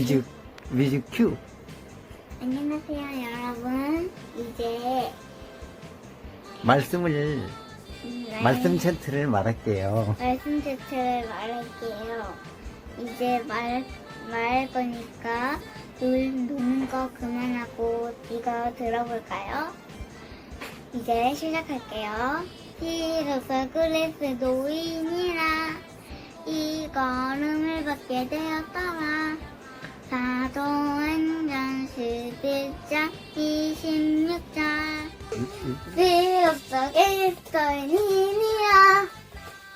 뮤직 뮤직 큐 안녕하세요, 여러분. 이제 말씀을 음, 말- 말씀 챈트를 말할게요. 말씀 자체를 말할게요. 이제 말 말할 거니까 놀, 노는 거 그만하고 이거 들어볼까요? 이제 시작할게요. 비로소 그리스 노인이라 이 걸음을 받게 되었더라. 사도행전 11장 26절 비로소 그리스도인이라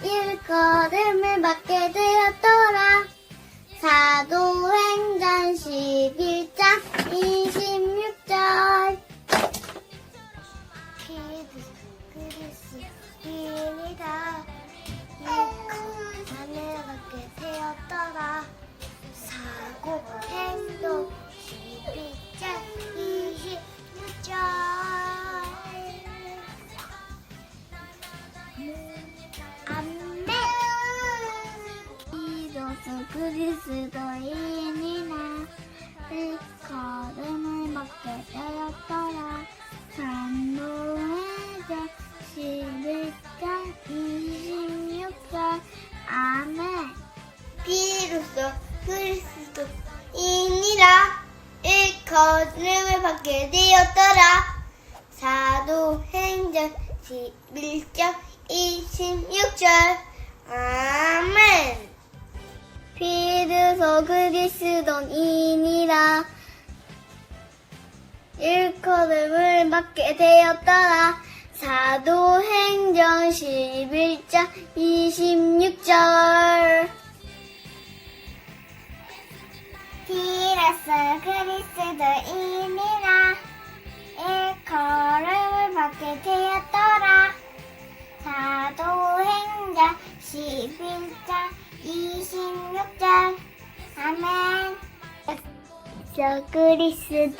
일거름을 받게 되었더라. 사도 그리스도인이나 일걸음을 받게 되었더라. 산노에서 11장 26절. 아멘. 비로소 그리스도인이라. 일걸음을 받게 되었더라. 사도행전 11장 26절. 아멘 비로소 그리스도인이라 일컬음을 받게 되었더라. 사도행전 11장 26절. 비로소 그리스도인이라 일컬음을 받게 되었더라 저 그리스도인이라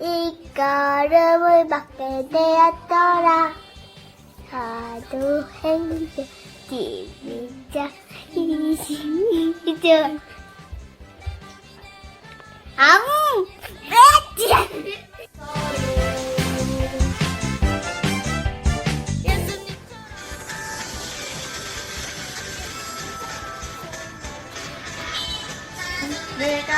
이걸음을 받게 되었더라. 사도 행전 11장 26절 아무 내가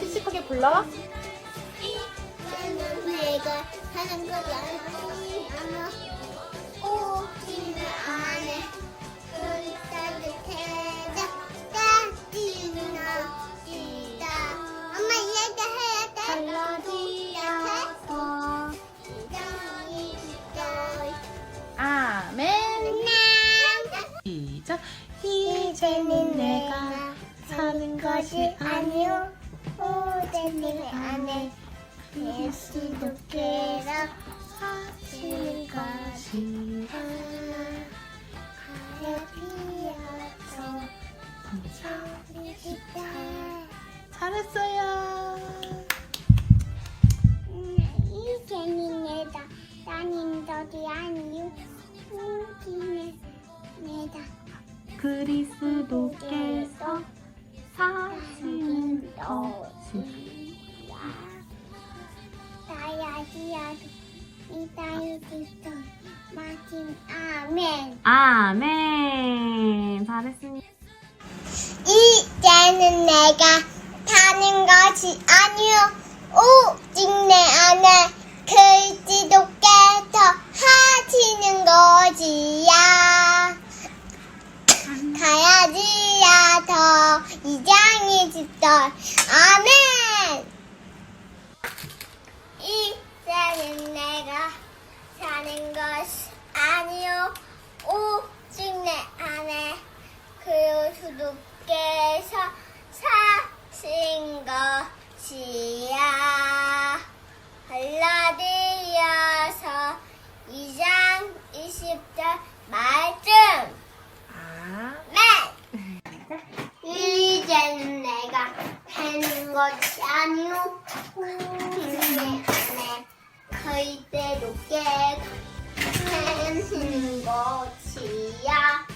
씩씩하게 불러. 내가 하는 것이 아니야. 사는 것이 아니요. 오대님 안에 예수도께서 사시는 것이라. 하야비어서 소리기다 잘했어요. 이제는 내다 나는 너도 아니요 우기는 내다 그리스도께서 아멘. 잘했습니다. 이제는 내가 사는 것이 아니요 오직 내 안에 그리스도께서 하시는 것이야 가야지야 더 이장이 집들 아멘! 이제는 내가 사는 것이 아니요 오직 내 안에 그리스도께서 사신 것이야. 갈라디아서 2장 20절 사는 것이야.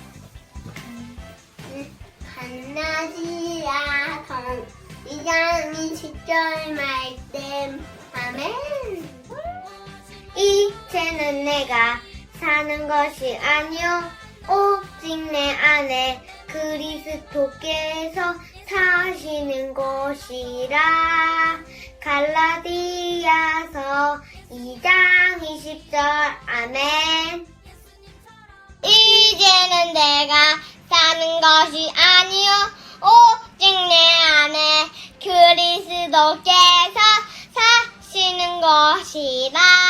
한낮이야. 던 이장이 시절 말땐 아멘 이제는 내가 사는 것이 아니오. 오직 내 안에 그리스도께서 사시는 것이라. 갈라디아서 2장 20절. 아멘 이제는 내가 사는 것이 아니요 오직 내 안에 그리스도께서 사시는 것이라